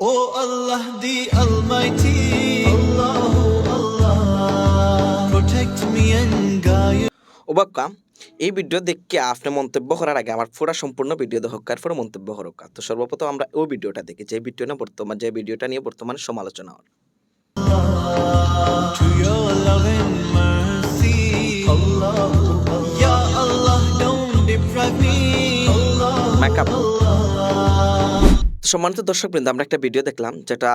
Oh Allah, the Almighty, Allah, Allah, protect me and guide. ওবাক্কা এই video দেখে আপনি মন্তব্য করার আগে আমার পুরা সম্পূর্ণ ভিডিও দেখার পরে মন্তব্য করুক তো সর্বপ্রথম আমরা ওই ভিডিওটা দেখি যে ভিডিও না বর্তমান যে ভিডিওটা নিয়ে বর্তমানে সমালোচনা হয় to your love mercy. Allah, Ya Allah, don't deprive me. Allah, মেকআপ সম্মানিত দর্শক বৃন্দ আমরা একটা ভিডিও দেখলাম যেটা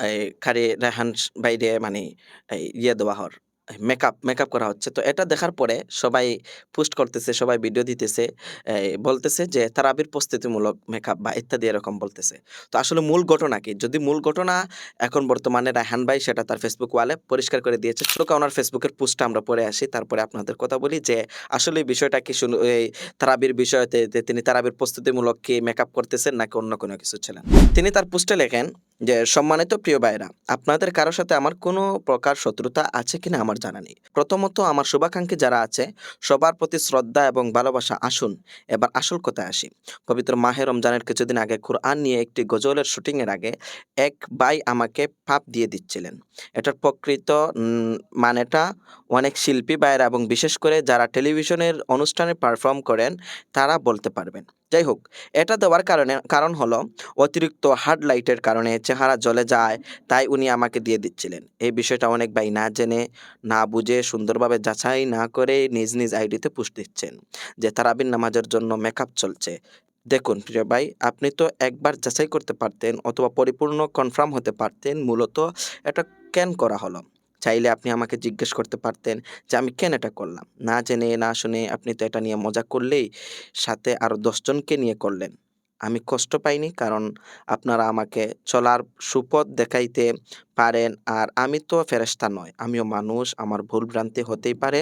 এই খারি রেহান বাইরে মানে ইয়ে দেওয়া হর মেকআপ মেকআপ করা হচ্ছে। তো এটা দেখার পরে সবাই পোস্ট করতেছে, সবাই ভিডিও দিতেছে বলতেছে যে তারাবির প্রস্তুতিমূলক মেকআপ বা ইত্যাদি এরকম বলতেছে। তো আসলে মূল ঘটনা কি? যদি মূল ঘটনা এখন বর্তমানে রায়হান ভাই সেটা তার ফেসবুক ওয়ালে পরিষ্কার করে দিয়েছে। তো ওনার ফেসবুকের পোস্টটা আমরা পড়ে আসি। তারপরে আপনাদের কথা বলি যে আসলে বিষয়টা কি শুনু, এই তারাবির বিষয়তে তিনি তারাবির প্রস্তুতিমূলক কি মেকআপ করতেছেন নাকি অন্য কোনো কিছু ছিলেন? তিনি তার পোস্টে লেখেন যে সম্মানিত প্রিয় ভাইরা আপনাদের কারোর সাথে আমার কোনো প্রকার শত্রুতা আছে কিনা আমার জানা নেই। প্রথমত আমার শুভাকাঙ্ক্ষী যারা আছে, সবার প্রতি শ্রদ্ধা এবং ভালোবাসা আসুন। এবার আসল কথায় আসি। পবিত্র মাহে রমজানের কিছুদিন আগে কোরআন নিয়ে একটি গজলের শুটিংয়ের আগে এক ভাই আমাকে পাপ দিয়ে দিচ্ছিলেন। এটার প্রকৃত মানেটা অনেক শিল্পী ভাইয়েরা এবং বিশেষ করে যারা টেলিভিশনের অনুষ্ঠানে পারফর্ম করেন, তারা বলতে পারবেন। যাই হোক এটা দেওয়ার কারণে, কারণ হলো অতিরিক্ত হার্ড লাইটের কারণে চেহারা জ্বলে যায়, তাই উনি আমাকে দিয়ে দিচ্ছিলেন। এই বিষয়টা অনেক ভাই না জেনে, না বুঝে সুন্দরভাবে যাচাই না করে নিজ নিজ আইডিতে পুষ্ট দিচ্ছেন যে তারাবিন নামাজের জন্য মেকআপ চলছে। দেখুন, প্রিয় ভাই, আপনি তো একবার যাচাই করতে পারতেন অথবা পরিপূর্ণ কনফার্ম হতে পারতেন, মূলত এটা কেন করা হলো। চাইলে আপনি আমাকে জিজ্ঞেস করতে পারতেন যে আমি কেন এটা করলাম? না জেনে, না শুনে আপনি তো এটা নিয়ে মজা করলেই সাথে আরও দশজনকে নিয়ে করলেন। আমি কষ্ট পাইনি কারণ আপনারা আমাকে চলার সুপথ দেখাইতে পারেন আর আমি তো ফেরেশতা নয়, আমিও মানুষ, আমার ভুল ভ্রান্তি হতেই পারে।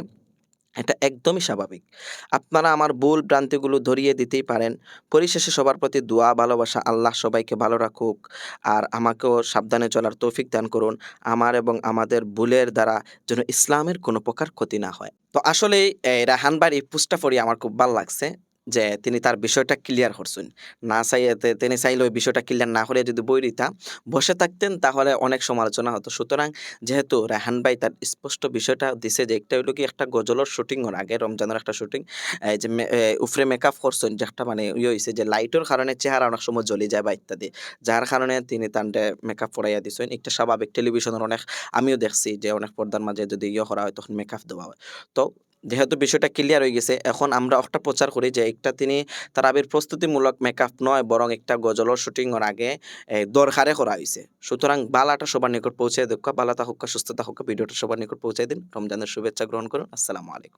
এটা একদমই স্বাভাবিক। আপনারা আমার ভুল ভ্রান্তিগুলো ধরিয়ে দিতেই পারেন। পরিশেষে সবার প্রতি দোয়া, ভালোবাসা, আল্লাহ সবাইকে ভালো রাখুক। আর আমাকেও সাবধানে চলার তৌফিক দান করুন। আমার এবং আমাদের ভুলের দ্বারা যেন ইসলামের কোনো প্রকার ক্ষতি না হয়। তো আসলে এই রাহানবাড়ি পড়ে আমার খুব ভালো লাগছে। যে তিনি তার বিষয়টা ক্লিয়ার করছেন। না চাই তিনি চাইলে ওই বিষয়টা ক্লিয়ার না করে যদি বই দিতা বসে থাকতেন, তাহলে অনেক সমালোচনা হতো। সুতরাং যেহেতু রেহান ভাই তার স্পষ্ট বিষয়টা দিছে যে একটা হইল কি একটা গজলের শুটিং ওর আগে রমজানের একটা শুটিং যে উফরে মেকআপ করছেন, যে একটা মানে ইয়ে হয়েছে যে লাইটের কারণে চেহারা অনেক সময় জ্বলে যায় বা ইত্যাদি। যার কারণে তিনি তার মেকআপ পরাইয়া দিছেন একটা স্বাভাবিক। টেলিভিশনের অনেক, আমিও দেখছি যে অনেক পর্দার মাঝে যদি ইয়ে করা হয়, তখন মেকআপ দেওয়া হয়। তো যেহেতু বিষয়টা ক্লিয়ার হয়ে গেছে, এখন আমরা একটা প্রচার করি যে একটা তিনি তারাবির প্রস্তুতিমূলক মেকআপ নয়, বরং একটা গজলর শুটিংয়ের আগে দরকারে করা হয়েছে। সুতরাং বালাটা সবার নিকট পৌঁছে দেখা বালাতা হোক সুস্থতা হোক ভিডিওটা সবার নিকট পৌঁছে দিন। রমজানের শুভেচ্ছা গ্রহণ করুন। আসসালামু আলাইকুম।